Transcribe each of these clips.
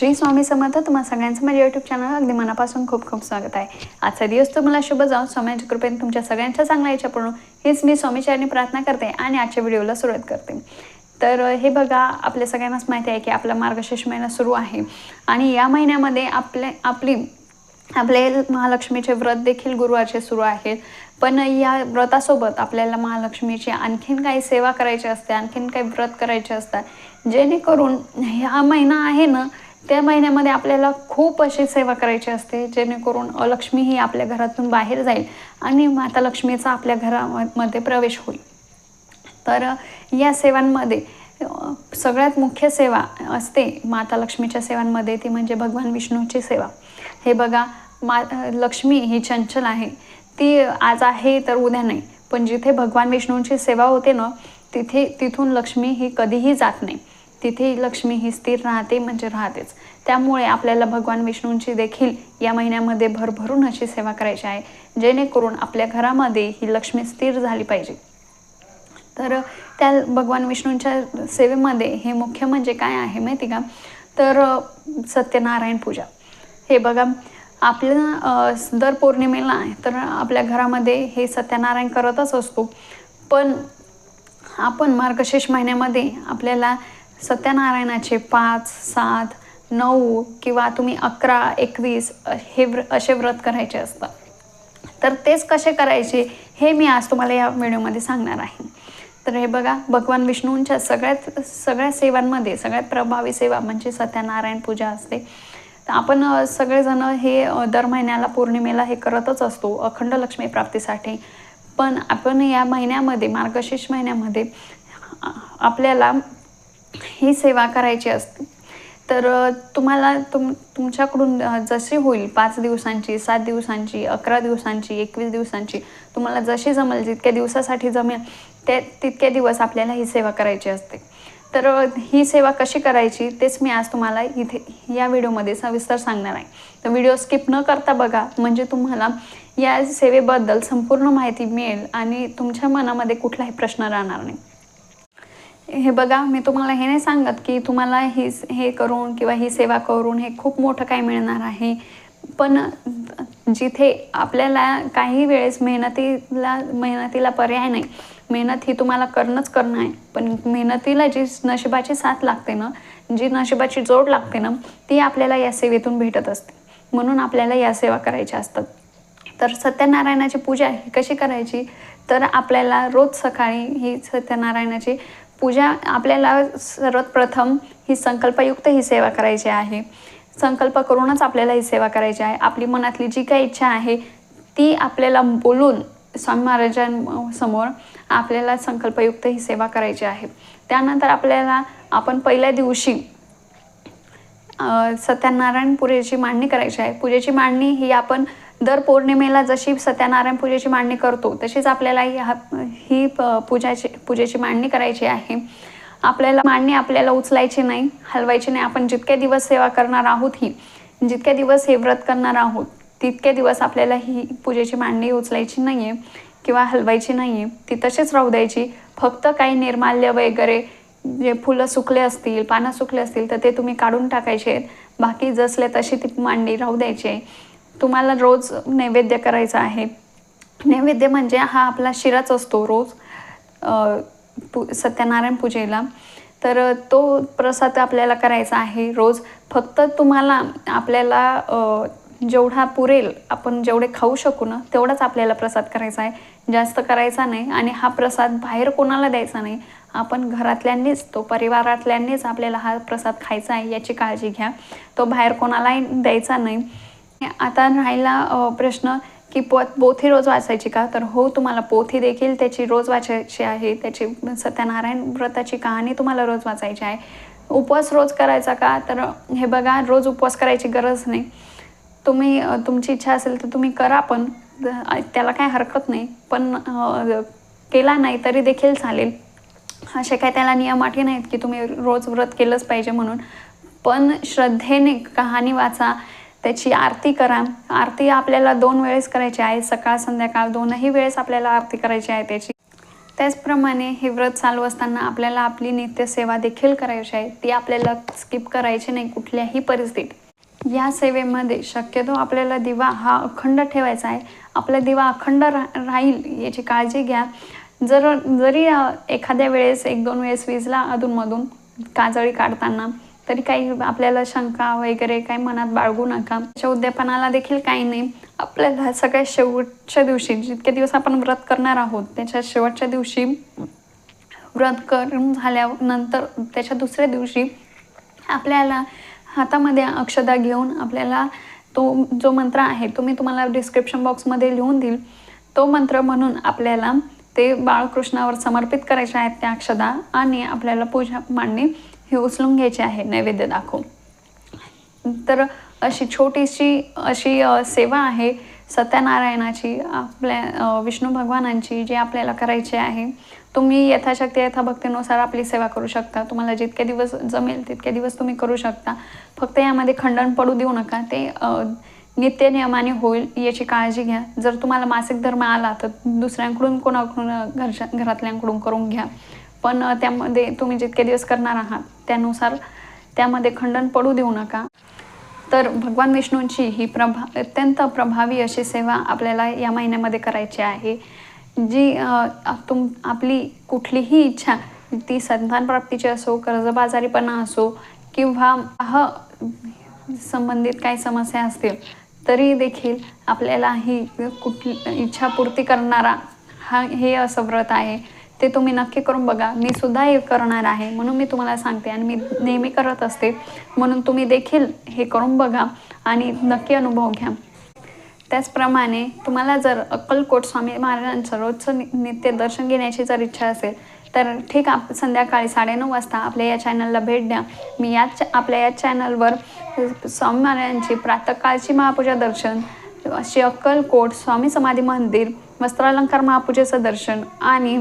श्री स्वामी समर्थ तुम्हा सगळ्यांचं माझ्या यूट्यूब चॅनल अगदी मनापासून खूप खूप स्वागत आहे. आजचा दिवस तुम्हाला शुभ जाऊन स्वामींच्या कृपेने तुमच्या सगळ्यांच्या चांगल्या इच्छा पूर्ण हेच मी स्वामीचारणी प्रार्थना करते आणि आजच्या व्हिडिओला सुरुवात करते. तर हे बघा आपल्या सगळ्यांनाच माहिती आहे की आपला मार्गशीर्ष महिना सुरू आहे. आणि या महिन्यामध्ये आपले आपली आपले महालक्ष्मीचे व्रत देखील गुरुवारचे सुरू आहेत. पण या व्रतासोबत आपल्याला महालक्ष्मीची आणखीन काही सेवा करायची असते आणखीन काही व्रत करायचे असतात. जेणेकरून हा महिना आहे ना त्या महिन्यामध्ये आपल्याला खूप अशी सेवा करायची असते जेणेकरून लक्ष्मी ही आपल्या घरातून बाहेर जाईल आणि माता लक्ष्मीचा आपल्या घरामध्ये प्रवेश होईल. तर या सेवांमध्ये सगळ्यात मुख्य सेवा असते माता लक्ष्मीच्या सेवांमध्ये ती म्हणजे भगवान विष्णूची सेवा. हे बघा मा लक्ष्मी ही चंचल आहे. ती आज आहे तर उद्या नाही. पण जिथे भगवान विष्णूंची सेवा होते ना तिथे तिथून लक्ष्मी ही कधीही जात नाही. तिथे लक्ष्मी ही स्थिर राहते म्हणजे राहतेच. त्यामुळे आपल्याला भगवान विष्णूंची देखील या महिन्यामध्ये भरभरून अशी सेवा करायची आहे जेणेकरून आपल्या घरामध्ये ही लक्ष्मी स्थिर झाली पाहिजे. तर त्या भगवान विष्णूंच्या सेवेमध्ये हे मुख्य म्हणजे काय आहे माहिती का? तर सत्यनारायण पूजा. हे बघा आपल्या दर पौर्णिमेला आहे तर आपल्या घरामध्ये हे सत्यनारायण करतच असतो. पण आपण मार्गशीर्ष महिन्यामध्ये आपल्याला सत्यनारायणाचे पाच सात नऊ किंवा तुम्ही अकरा एकवीस हे व्र असे व्रत करायचे असतात. तर तेच कसे करायचे हे मी आज तुम्हाला या व्हिडिओमध्ये सांगणार आहे. तर हे बघा भगवान विष्णूंच्या सगळ्यात सगळ्या सेवांमध्ये सगळ्यात प्रभावी सेवा म्हणजे सत्यनारायण पूजा असते. तर आपण सगळेजण हे दर महिन्याला पौर्णिमेला हे करतच असतो अखंड लक्ष्मी प्राप्तीसाठी. पण आपण या महिन्यामध्ये मार्गशीर्ष महिन्यामध्ये आपल्याला ही सेवा करायची असते. तर तुम्हाला तुम तुमच्याकडून जशी होईल पाच दिवसांची सात दिवसांची अकरा दिवसांची एकवीस दिवसांची तुम्हाला जशी जमेल जितक्या दिवसासाठी जमेल त्या तितके दिवस आपल्याला ही सेवा करायची असते. तर ही सेवा कशी करायची तेच मी आज तुम्हाला इथे या व्हिडिओमध्ये सविस्तर सांगणार आहे. तर व्हिडिओ स्किप न करता बघा म्हणजे तुम्हाला या सेवेबद्दल संपूर्ण माहिती मिळेल आणि तुमच्या मनामध्ये कुठलाही प्रश्न राहणार नाही. हे बघा मी तुम्हाला हे नाही सांगत की तुम्हाला ही हे करून किंवा ही सेवा करून हे खूप मोठं काय मिळणार आहे. पण जिथे आपल्याला काही वेळेस मेहनतीला मेहनतीला पर्याय नाही. मेहनत ही तुम्हाला करणंच करणं आहे. पण मेहनतीला जी नशिबाची साथ लागते ना जी नशिबाची जोड लागते ना ती आपल्याला या सेवेतून भेटत असते. म्हणून आपल्याला या सेवा करायच्या असतात. तर सत्यनारायणाची पूजा ही कशी करायची? तर आपल्याला रोज सकाळी ही सत्यनारायणाची पूजा आपल्याला सर्वात प्रथम ही संकल्पयुक्त ही सेवा करायची आहे. संकल्प करूनच आपल्याला ही सेवा करायची आहे. आपली मनातली जी काही इच्छा आहे ती आपल्याला बोलून स्वामी महाराजांसमोर आपल्याला संकल्पयुक्त ही सेवा करायची आहे. त्यानंतर आपल्याला आपण पहिल्या दिवशी सत्यनारायण पूजेची मांडणी करायची आहे. पूजेची मांडणी ही आपण दर पौर्णिमेला जशी सत्यनारायण पूजेची मांडणी करतो तशीच आपल्याला ह्या ही प- पूजाची पूजेची मांडणी करायची आहे. आपल्याला मांडणी आपल्याला उचलायची नाही हलवायची नाही. आपण जितके दिवस सेवा करणार आहोत ही जितके दिवस हे व्रत करणार आहोत तितके दिवस आपल्याला ही पूजेची मांडणी उचलायची नाही आहे किंवा हलवायची नाही आहे ती तशीच राहू द्यायची. फक्त काही निर्माल्य वगैरे जे फुलं सुकले असतील पानं सुकले असतील तर ते तुम्ही काढून टाकायचे आहेत. बाकी जसले तशी ती मांडी राहू द्यायची आहे. तुम्हाला रोज नैवेद्य करायचा आहे. नैवेद्य म्हणजे हा आपला शिराच असतो रोज पू सत्यनारायण पूजेला. तर तो प्रसाद आपल्याला करायचा आहे रोज. फक्त तुम्हाला आपल्याला जेवढा पुरेल आपण जेवढे खाऊ शकू ना तेवढाच आपल्याला प्रसाद करायचा आहे. जास्त करायचा नाही आणि हा प्रसाद बाहेर कोणाला द्यायचा नाही. आपण घरातल्यांनीच तो परिवारातल्यांनीच आपल्याला हा प्रसाद खायचा आहे याची काळजी घ्या. तो बाहेर कोणालाही द्यायचा नाही. आता राहिला प्रश्न की पो पोथी रोज वाचायची का? तर हो तुम्हाला पोथी देखील त्याची रोज वाचायची आहे. त्याची सत्यनारायण व्रताची कहाणी तुम्हाला रोज वाचायची आहे. उपवास रोज करायचा का? तर हे बघा रोज उपवास करायची गरज नाही. तुम्ही तुमची इच्छा असेल तर तुम्ही करा पण त्याला काही हरकत नाही. पण केला नाही तरी देखील चालेल. असे काय त्याला नियम अटी नाहीत की तुम्ही रोज व्रत केलंच पाहिजे म्हणून. पण श्रद्धेने कहाणी वाचा. त्याची आरती करा. आरती आपल्याला दोन वेळेस करायची आहे. सकाळ संध्याकाळ दोनही वेळेस आपल्याला आरती करायची आहे त्याची. त्याचप्रमाणे हे व्रत चालू असताना आपल्याला आपली नित्यसेवा देखील करायची आहे. ती आपल्याला स्किप करायची नाही कुठल्याही परिस्थितीत. या सेवेमध्ये शक्यतो आपल्याला दिवा हा अखंड ठेवायचा आहे. आपला दिवा अखंड रा राहील याची काळजी घ्या. जर जरी एखाद्या वेळेस एक दोन वेळेस विजला अधूनमधून काजळी काढताना तरी काही आपल्याला शंका वगैरे काही मनात बाळगू नका. त्याच्या उद्यापनाला देखील काही नाही. आपल्याला सगळ्या शेवटच्या दिवशी जितके दिवस आपण व्रत करणार आहोत त्याच्या शेवटच्या दिवशी व्रत करून झाल्यानंतर त्याच्या दुसऱ्या दिवशी आपल्याला हातामध्ये अक्षदा घेऊन आपल्याला तो जो मंत्र आहे तो मी तुम्हाला डिस्क्रिप्शन बॉक्समध्ये लिहून देईल. तो मंत्र म्हणून आपल्याला ते बाळकृष्णावर समर्पित करायचे आहेत त्या अक्षदा आणि आपल्याला पूजा मांडणी हे उचलून घ्यायचे आहे नैवेद्य दाखवून. तर अशी छोटीशी अशी सेवा आहे सत्यनारायणाची आपल्या विष्णू भगवानांची जी आपल्याला करायची आहे. तुम्ही यथाशक्ती यथाभक्तीनुसार आपली सेवा करू शकता. तुम्हाला जितके दिवस जमेल तितके दिवस तुम्ही करू शकता. फक्त यामध्ये खंडन पडू देऊ नका. ते नित्य नियमाने होईल याची काळजी घ्या. जर तुम्हाला मासिक धर्म आला तर दुसऱ्यांकडून कोणाकडून घरच्या घरातल्यांकडून करून घ्या. पण त्यामध्ये तुम्ही जितके दिवस करणार आहात त्यानुसार त्यामध्ये खंडन पडू देऊ नका. तर भगवान विष्णूंची ही प्रभा अत्यंत प्रभावी अशी सेवा आपल्याला या महिन्यामध्ये करायची आहे. जी तुम आपली कुठलीही इच्छा ती संतानप्राप्तीची असो कर्जबाजारीपणा असो किंवा ह संबंधित काही समस्या असतील तरी देखील आपल्याला ही कुठली इच्छापूर्ती करणारा हा हे असं व्रत आहे. ते तुम्ही नक्की करून बघा. मी सुद्धा हे करणार आहे म्हणून मी तुम्हाला सांगते आणि मी नेहमी करत असते. म्हणून तुम्ही देखील हे करून बघा आणि नक्की अनुभव घ्या. त्याचप्रमाणे तुम्हाला जर अक्कलकोट स्वामी महाराजांचं रोजचं नि नित्य दर्शन घेण्याची जर इच्छा असेल तर ठीक आप संध्याकाळी साडेनऊ वाजता आपल्या या चॅनलला भेट द्या. मी याच आपल्या या चॅनलवर स्वामी महाराजांची प्रातःकाळची महापूजा दर्शन अशी अक्कलकोट स्वामी समाधी मंदिर वस्त्रालंकार महापूजेचं दर्शन आणि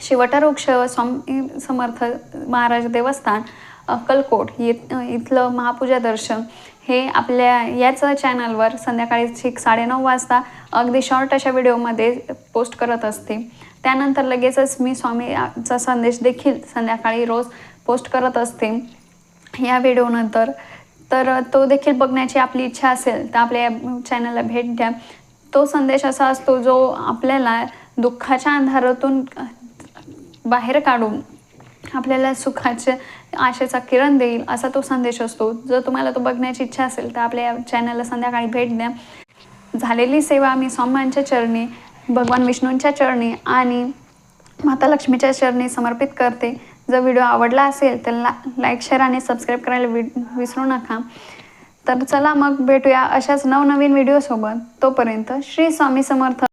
शिवटवृक्ष स्वामी समर्थ महाराज देवस्थान अक्कलकोट येत इथलं महापूजा दर्शन हे आपल्या याच चॅनलवर संध्याकाळी ठीक साडेनऊ वाजता अगदी शॉर्ट अशा व्हिडिओमध्ये पोस्ट करत असते. त्यानंतर लगेचच मी स्वामीचा संदेश देखील संध्याकाळी रोज पोस्ट करत असते. या व्हिडिओनंतर तर तो देखील बघण्याची आपली इच्छा असेल तर आपल्या चॅनलला भेट द्या. तो संदेश असा असतो जो आपल्याला दुःखाच्या अंधारातून बाहेर काढून आपल्याला सुखाचे आशेचा किरण देईल असा तो संदेश असतो. जर तुम्हाला तो बघण्याची इच्छा असेल तर आपल्या चॅनलला संध्याकाळी भेट द्या. झालेली सेवा मी स्वामींच्या चरणी भगवान विष्णूंच्या चरणी आणि माता लक्ष्मीच्या चरणी समर्पित करते. जर व्हिडिओ आवडला असेल तर ला लाईक शेअर आणि सबस्क्राईब करायला वि विसरू नका. तर चला मग भेटूया अशाच नवनवीन व्हिडिओसोबत तोपर्यंत श्री स्वामी समर्थ.